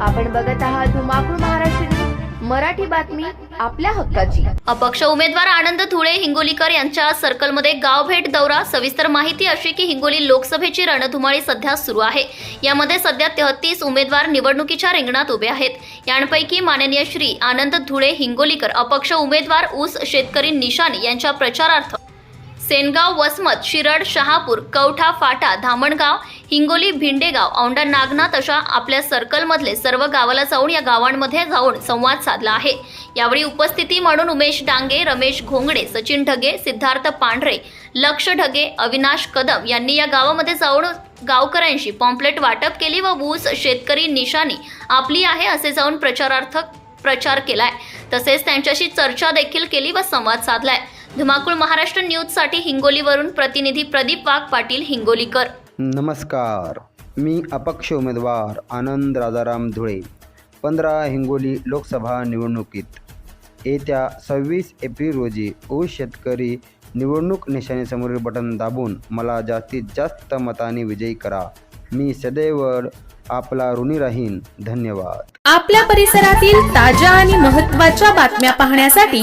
आपण बघत आहात धुमाकूळ महाराष्ट्र मराठी बातमी आपल्या हक्काची. अपक्ष उमेदवार आनंद धुळे हिंगोलीकर यांच्या सर्कलमध्ये गाव भेट दौरा. सविस्तर माहिती अशी की हिंगोली लोकसभेची रणधुमाळी सध्या सुरू आहे. यामध्ये सध्या तेहतीस उमेदवार निवडणुकीच्या रिंगणात उभे आहेत. यांपैकी माननीय श्री आनंद धुळे हिंगोलीकर अपक्ष उमेदवार ऊस शेतकरी निशान यांच्या प्रचारार्थ सेनगाव वसमत शिरड शहापूर कवठा फाटा धामणगाव हिंगोली भिंडेगाव औंढा नागनाथ अशा आपल्या सर्कलमधले सर्व गावाला जाऊन या गावांमध्ये जाऊन संवाद साधला आहे. यावेळी उपस्थिती म्हणून उमेश डांगे रमेश घोंगडे सचिन ढगे सिद्धार्थ पांढरे लक्ष ढगे अविनाश कदम यांनी या गावामध्ये जाऊन गावकऱ्यांशी पॉम्पलेट वाटप केली व ऊस शेतकरी निशाणी आपली आहे असे जाऊन प्रचारार्थ प्रचार केलाय. तसेच त्यांच्याशी चर्चा देखील केली व संवाद साधलाय. धुमाकूळ महाराष्ट्र न्यूजसाठी हिंगोलीवरून प्रतिनिधी प्रदीप वाघ पाटील हिंगोलीकर. नमस्कार. मी अपक्ष उमेदवार आनंद राजाराम धुळे पंधरा हिंगोली लोकसभा निवडणुकीत. येत्या सव्वीस एप्रिल रोजी ऊस शेतकरी निवडणूक निशाणीसमोरील बटन दाबून मला जास्तीत जास्त मताने विजयी करा. मी सदैव आपला ऋणी राहीन. धन्यवाद. आपल्या परिसरातील ताज्या आणि महत्त्वाच्या बातम्या पाहण्यासाठी